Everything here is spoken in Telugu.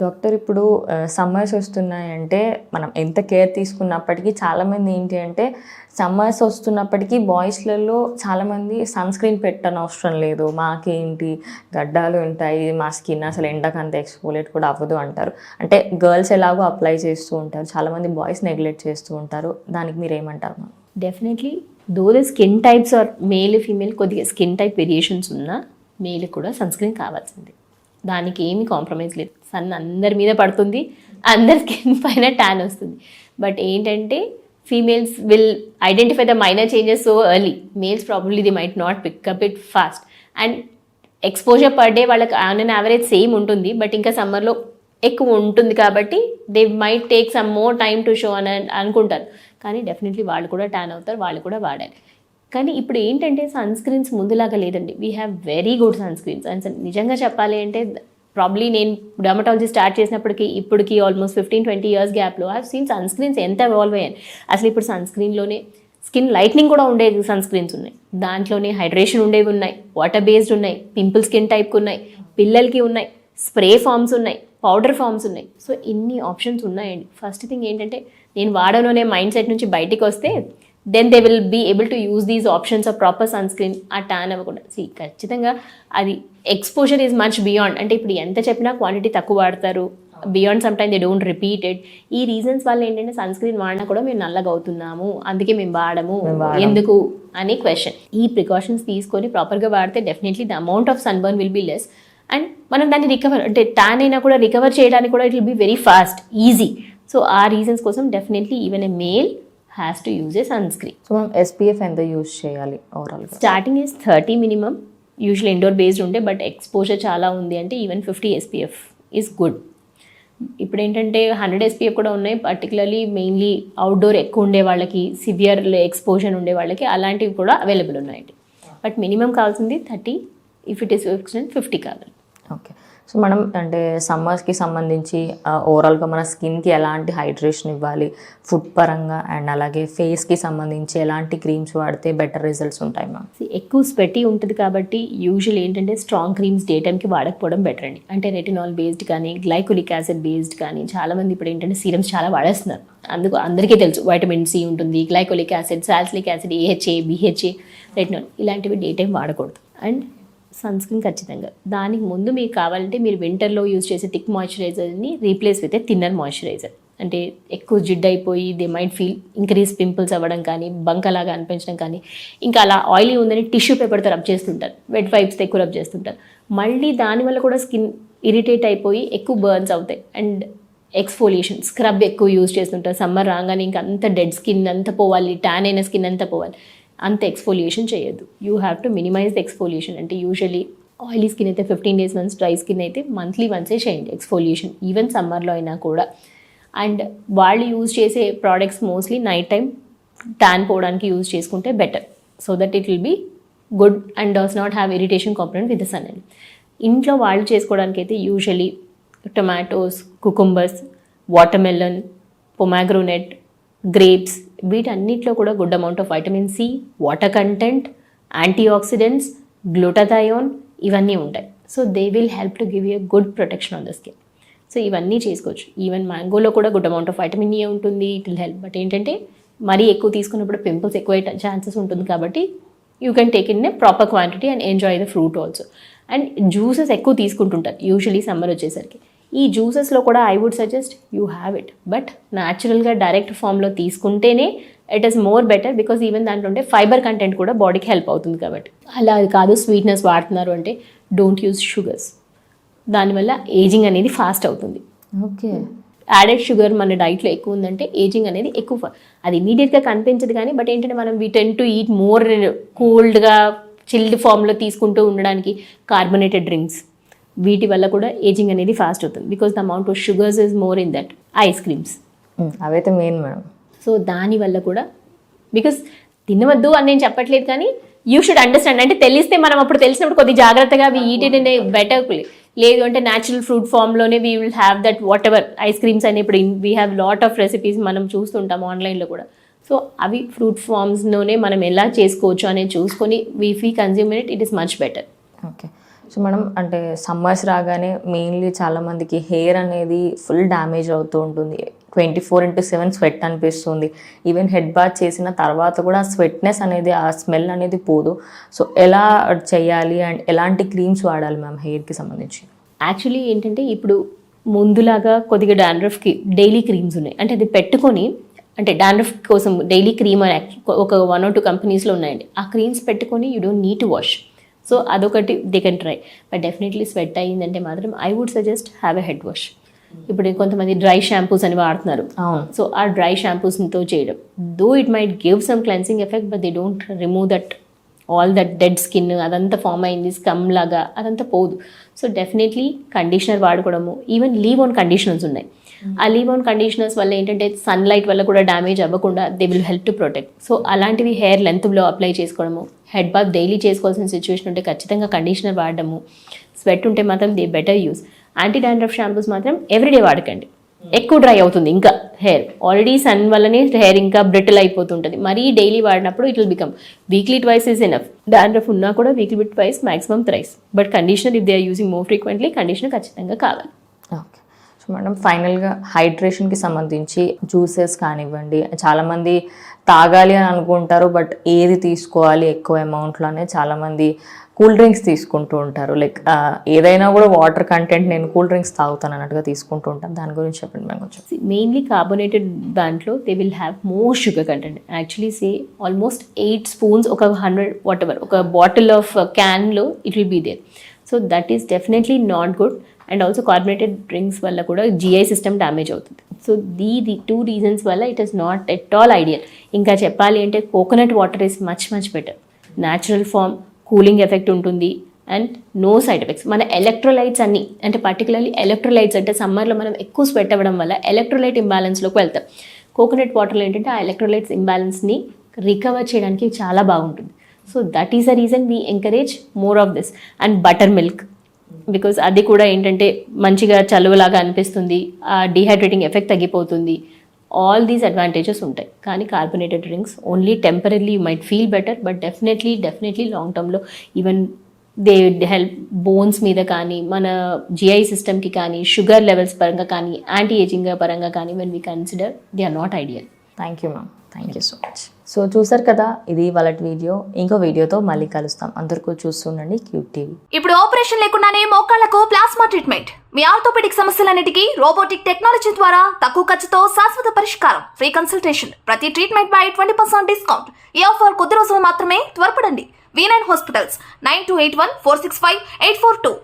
డాక్టర్ ఇప్పుడు సమ్మర్స్ వస్తున్నాయంటే మనం ఎంత కేర్ తీసుకున్నప్పటికీ చాలామంది ఏంటి అంటే సమ్మర్స్ వస్తున్నప్పటికీ బాయ్స్లలో చాలామంది సన్ స్క్రీన్ పెట్టని అవసరం లేదు. మాకేంటి? గడ్డాలు ఉంటాయి మా స్కిన్ అసలు ఎండకు అంత ఎక్స్పోలేట్ కూడా అవ్వదు అంటారు. అంటే గర్ల్స్ ఎలాగో అప్లై చేస్తూ ఉంటారు. చాలామంది బాయ్స్ నెగ్లెక్ట్ చేస్తూ ఉంటారు. దానికి మీరు ఏమంటారు ma'am? Definitely though the skin types are male female కొద్దిగా స్కిన్ టైప్ వేరియేషన్స్ ఉన్నా మేల్ కూడా సన్ స్క్రీన్ కావాల్సింది. దానికి ఏమీ కాంప్రమైజ్ లేదు. సన్ అందరి మీద పడుతుంది అందరి స్కిన్ పైన ట్యాన్ వస్తుంది. బట్ ఏంటంటే females will identify the minor changes so early males probably they might not pick up it fast and exposure per day వాళ్ళకి ఆన్ అన్ యావరేజ్ సేమ్ ఉంటుంది. బట్ ఇంకా సమ్మర్లో ఎక్కువ ఉంటుంది కాబట్టి they might take some more time to show అని అనుకుంటారు. కానీ డెఫినెట్లీ వాళ్ళు కూడా ట్యాన్ అవుతారు వాళ్ళు కూడా వాడాలి. కానీ ఇప్పుడు ఏంటంటే సన్ స్క్రీన్స్ ముందులాగా లేదండి. We have very good sunscreens. And నిజంగా చెప్పాలి అంటే ప్రాబ్లీ నేను డర్మటాలజీ స్టార్ట్ చేసినప్పటికి ఇప్పటికి ఆల్మోస్ట్ ఫిఫ్టీన్ ట్వంటీ ఇయర్స్ గ్యాప్లో హ్యావ్ సీన్ సన్ స్క్రీన్స్ ఎంత ఎవాల్వ్ అయ్యాయి. అసలు ఇప్పుడు సన్ స్క్రీన్లోనే స్కిన్ లైట్నింగ్ కూడా ఉండేది సన్ స్క్రీన్స్ ఉన్నాయి. దాంట్లోనే హైడ్రేషన్ ఉండేవి ఉన్నాయి. వాటర్ బేస్డ్ ఉన్నాయి. పింపుల్ స్కిన్ టైప్కి ఉన్నాయి. పిల్లలకి ఉన్నాయి. స్ప్రే ఫామ్స్ ఉన్నాయి. పౌడర్ ఫామ్స్ ఉన్నాయి. సో ఇన్ని ఆప్షన్స్ ఉన్నాయండి. ఫస్ట్ థింగ్ ఏంటంటే నేను వాడనునే మైండ్ సెట్ నుంచి బయటికి వస్తే then they will be able to use these options of proper sunscreen ఆ ట్యాన్ అవ్వకుండా. సి ఖచ్చితంగా అది ఎక్స్పోజర్ ఈజ్ మచ్ బియాండ్ అంటే ఇప్పుడు ఎంత చెప్పినా క్వాంటిటీ తక్కువ వాడతారు. Beyond some time they don't repeat it ఈ రీజన్స్ వల్ల ఏంటంటే సన్ స్క్రీన్ వాడినా కూడా మేము నల్లగా అవుతున్నాము. అందుకే మేము వాడము. ఎందుకు? అని క్వశ్చన్ ఈ ప్రికాషన్స్ తీసుకొని ప్రాపర్గా వాడితే definitely the amount of sunburn will be less and మనం దాన్ని రికవర్ అంటే ట్యాన్ అయినా కూడా రికవర్ చేయడానికి కూడా it will be very fast easy so ఆ రీజన్స్ కోసం definitely even a male has to use a sunscreen so మనం ఎస్పీఎఫ్ ఎంత యూజ్ చేయాలి ఓవరాల్గా starting is thirty minimum usual indoor based ఉంటే బట్ ఎక్స్పోజర్ చాలా ఉంది అంటే even fifty SPF is good ఇప్పుడు ఏంటంటే హండ్రెడ్ ఎస్పీఎఫ్ కూడా ఉన్నాయి పర్టికులర్లీ మెయిన్లీ అవుట్డోర్ ఎక్కువ ఉండే వాళ్ళకి సివియర్ ఎక్స్పోజర్ ఉండే వాళ్ళకి అలాంటివి కూడా అవైలబుల్ ఉన్నాయండి. బట్ మినిమం కావాల్సింది thirty if it is fifty కావాలి ఓకే సో మనం అంటే సమ్మర్స్కి సంబంధించి ఓవరాల్గా మన స్కిన్కి ఎలాంటి హైడ్రేషన్ ఇవ్వాలి ఫుడ్ పరంగా అండ్ అలాగే ఫేస్కి సంబంధించి ఎలాంటి క్రీమ్స్ వాడితే బెటర్ రిజల్ట్స్ ఉంటాయి మ్యామ్? ఎక్కువ స్వెటీ ఉంటుంది కాబట్టి యూజువల్ ఏంటంటే స్ట్రాంగ్ క్రీమ్స్ డే టైంకి వాడకపోవడం బెటర్ అండి. అంటే రెటినాల్ బేస్డ్ కానీ గ్లైకోలిక్ యాసిడ్ బేస్డ్ కానీ చాలామంది ఇప్పుడు ఏంటంటే సీరమ్స్ చాలా వాడేస్తున్నారు. అందుకు అందరికీ తెలుసు వైటమిన్ సి ఉంటుంది glycolic acid salicylic acid AHA BHA retinol ఇలాంటివి డే టైం వాడకూడదు. అండ్ సన్ స్క్రీన్ ఖచ్చితంగా. దానికి ముందు మీకు కావాలంటే మీరు వింటర్లో యూజ్ చేసే thick మాయిశ్చరైజర్ని replace with a thinner moisturiser. అంటే ఎక్కువ జిడ్ అయిపోయి they might feel increase pimples అవ్వడం కానీ బంకలాగా అనిపించడం కానీ ఇంకా అలా ఆయిలీ ఉందని టిష్యూ పేపర్తో రబ్ చేస్తుంటారు. వెట్ వైప్స్తో ఎక్కువ రబ్ చేస్తుంటారు. మళ్ళీ దానివల్ల కూడా స్కిన్ ఇరిటేట్ అయిపోయి ఎక్కువ బర్న్స్ అవుతాయి. అండ్ ఎక్స్ఫోలియేషన్ స్క్రబ్ ఎక్కువ యూజ్ చేస్తుంటారు. సమ్మర్ రాగానే ఇంకా అంత డెడ్ స్కిన్ అంతా పోవాలి ట్యాన్ అయిన స్కిన్ అంతా పోవాలి. అంత ఎక్స్ఫోలియేషన్ చేయొద్దు. You have to minimise the exfoliation అంటే యూజువలీ ఆయిలీ స్కిన్ అయితే fifteen days once dry skin అయితే మంత్లీ వన్సే చేయండి ఎక్స్ఫోలియేషన్ ఈవెన్ సమ్మర్లో అయినా కూడా. అండ్ వాళ్ళు యూజ్ చేసే products mostly night time tan పోవడానికి యూజ్ చేసుకుంటే better so that it will be good and does not have irritation component with the sun and ఇంట్లో వాళ్ళు చేసుకోవడానికి అయితే usually tomatoes cucumbers watermelon pomegranate grapes వీటన్నిటిలో కూడా good amount of vitamin C water content antioxidants glutathione ఇవన్నీ ఉంటాయి. So they will help to give you good protection on the skin so ఇవన్నీ చేసుకోవచ్చు. ఈవెన్ మ్యాంగోలో కూడా good amount of vitamin A ఉంటుంది ఇట్ విల్ హెల్ప్ బట్ ఏంటంటే మరీ ఎక్కువ తీసుకున్నప్పుడు పింపుల్స్ ఎక్కువ ఛాన్సెస్ ఉంటుంది కాబట్టి you can take in a proper quantity and enjoy the fruit also and juices ఎక్కువ తీసుకుంటుంటారు యూజువలీ సమ్మర్ వచ్చేసరికి. ఈ జ్యూసెస్లో కూడా I would suggest you have it but న్యాచురల్గా డైరెక్ట్ ఫామ్లో తీసుకుంటేనే it is more better because even దాంట్లో ఉంటే ఫైబర్ కంటెంట్ కూడా బాడీకి హెల్ప్ అవుతుంది కాబట్టి. అలా అది కాదు స్వీట్నెస్ వాడుతున్నారు అంటే డోంట్ యూజ్ షుగర్స్ దానివల్ల ఏజింగ్ అనేది ఫాస్ట్ అవుతుంది. ఓకే. యాడెడ్ షుగర్ మన డైట్లో ఎక్కువ ఉందంటే ఏజింగ్ అనేది ఎక్కువ అది ఇమీడియట్గా కనిపించదు కానీ బట్ ఏంటంటే మనం we tend to eat more కోల్డ్గా chilled ఫామ్లో తీసుకుంటూ ఉండడానికి కార్బొనేటెడ్ డ్రింక్స్ వీటి వల్ల కూడా ఏజింగ్ అనేది ఫాస్ట్ అవుతుంది. Because the amount of sugars is more in that ice creams అవైతే మెయిన్ మేడం. సో దాని వల్ల కూడా బికాస్ తినవద్దు అని నేను చెప్పట్లేదు కానీ యూ షుడ్ అండర్స్టాండ్ అంటే తెలిస్తే మనం అప్పుడు తెలిసినప్పుడు కొద్ది జాగ్రత్తగా we eat it in better లేదు అంటే natural fruit ఫామ్లోనే we will have that whatever ice creams అని ఇప్పుడు we have lot of recipes మనం చూస్తుంటాం ఆన్లైన్లో కూడా. సో అవి ఫ్రూట్ ఫామ్స్లోనే మనం ఎలా చేసుకోవచ్చు అనేది చూసుకొని we fee consume it it is much better okay so మనం అంటే సమ్మర్స్ రాగానే మెయిన్లీ చాలామందికి హెయిర్ అనేది ఫుల్ డ్యామేజ్ అవుతూ ఉంటుంది. Twenty four into seven sweat అనిపిస్తుంది. ఈవెన్ హెడ్ బాత్ చేసిన తర్వాత కూడా ఆ స్వెట్నెస్ అనేది ఆ స్మెల్ అనేది పోదు. సో ఎలా చేయాలి అండ్ ఎలాంటి క్రీమ్స్ వాడాలి మ్యామ్ హెయిర్కి సంబంధించి? యాక్చువల్లీ ఏంటంటే ఇప్పుడు ముందులాగా కొద్దిగా డాండ్రఫ్కి డైలీ క్రీమ్స్ ఉన్నాయి. అంటే అది పెట్టుకొని అంటే డాండ్రఫ్ కోసం డైలీ క్రీమ్ అని ఒక వన్ ఆర్ టూ కంపెనీస్లో ఉన్నాయండి. ఆ క్రీమ్స్ పెట్టుకొని you don't need to wash so అదొకటి they can try but definitely sweat అయ్యిందంటే మాత్రం I would suggest have a head wash ఇప్పుడు కొంతమంది డ్రై షాంపూస్ అని వాడుతున్నారు. సో ఆ డ్రై షాంపూస్తో చేయడం. Though it might give some cleansing effect but they don't remove that all that dead skin అదంతా ఫామ్ అయింది స్కమ్ లాగా అదంతా పోదు. సో డెఫినెట్లీ కండిషనర్ వాడుకోవడము ఈవెన్ లీవ్ ఆన్ కండిషనర్స్ ఉన్నాయి. ఆ లీవ్ ఆన్ కండిషనర్స్ వల్ల ఏంటంటే సన్లైట్ వల్ల కూడా డ్యామేజ్ అవ్వకుండా they will help to protect so అలాంటివి హెయిర్ లెంత్లో అప్లై చేసుకోవడము హెడ్ బాత్ డైలీ చేసుకోవాల్సిన సిచ్యువేషన్ ఉంటే ఖచ్చితంగా కండిషనర్ వాడడము స్వెట్ ఉంటే మాత్రం they better use anti dandruff shampoos మాత్రం ఎవ్రీడే వాడకండి. ఎక్కువ డ్రై అవుతుంది ఇంకా హెయిర్. ఆల్రెడీ సన్ వల్లనే హెయిర్ ఇంకా బ్రిటిల్ అయిపోతుంటుంది. మరీ డైలీ వాడినప్పుడు it will become weekly twice is enough. Dandruff ఉన్నా కూడా weekly bit twice maximum thrice but conditioner if they are using more frequently conditioner ఖచ్చితంగా కావాలి. ఓకే. సో మేడం ఫైనల్గా హైడ్రేషన్కి సంబంధించి జ్యూసెస్ కానివ్వండి చాలామంది తాగాలి అని అనుకుంటారు బట్ ఏది తీసుకోవాలి ఎక్కువ అమౌంట్లోనే చాలామంది కూల్ డ్రింక్స్ తీసుకుంటూ ఉంటారు. లైక్ ఏదైనా కూడా వాటర్ కంటెంట్ నేను కూల్ డ్రింక్స్ తాగుతాను అన్నట్టుగా తీసుకుంటూ ఉంటాను. దాని గురించి చెప్పండి మేము కొంచెం. మెయిన్లీ కార్బోనేటెడ్ దాంట్లో they will have more sugar content actually say almost eight spoons ఒక హండ్రెడ్ వాట్ ఎవర్ ఒక bottle of క్యాన్లో it will be there so that is definitely not good and also carbonated drinks వల్ల కూడా జిఐ సిస్టమ్ డ్యామేజ్ అవుతుంది. So the the two reasons వల్ల it is not at all ideal ఇంకా చెప్పాలి అంటే coconut water is much much better natural form cooling effect ఉంటుంది అండ్ నో సైడ్ ఎఫెక్ట్స్. మన ఎలక్ట్రోలైట్స్ అన్ని అంటే పర్టికులర్లీ ఎలక్ట్రోలైట్స్ అంటే సమ్మర్లో మనం ఎక్కువ స్వెట్ అవ్వడం వల్ల ఎలక్ట్రోలైట్ ఇంబ్యాలెన్స్లోకి వెళ్తాం. కోకోనట్ వాటర్లో ఏంటంటే ఆ ఎలక్ట్రోలైట్స్ ఇంబ్యాలెన్స్ని రికవర్ చేయడానికి చాలా బాగుంటుంది. So that is the reason we encourage more of this and butter milk because అది కూడా ఏంటంటే మంచిగా చలువలాగా అనిపిస్తుంది ఆ డిహైడ్రేటింగ్ ఎఫెక్ట్ తగ్గిపోతుంది ఆల్ దీస్ అడ్వాంటేజెస్ ఉంటాయి. కానీ carbonated drinks only temporary might feel better but definitely definitely long టర్మ్లో ఈవెన్ దే హెల్ప్ బోన్స్ మీద కానీ మన జిఐ సిస్టమ్కి కానీ షుగర్ లెవెల్స్ పరంగా కానీ యాంటీ ఏజింగ్ పరంగా కానీ when we consider they are not ideal thank you ma'am thank you so much so చూసారు కదా ఇది వాళ్ళ వీడియో ఇంకో వీడియోతో మళ్ళీ కలుస్తాం. అందరికీ చూస్తుండండి క్యూబ్ టీవీ ఇప్పుడు ఆపరేషన్ లేకుండానే మోకాళ్ళకు ప్లాస్మా ట్రీట్మెంట్ మీ ఆర్థోపెడిక్ సమస్యలన్నిటికీ రోబోటిక్ టెక్నాలజీ ద్వారా తక్కువ ఖర్చుతో శాశ్వత పరిష్కారం. ఫ్రీ కన్సల్టేషన్ ప్రతి ట్రీట్మెంట్ పై ట్వంటీ పర్సెంట్ డిస్కౌంట్. ఈ ఆఫర్ కొద్ది రోజులు మాత్రమే త్వరపడండి. V nine hospitals nine two eight one four six five eight four two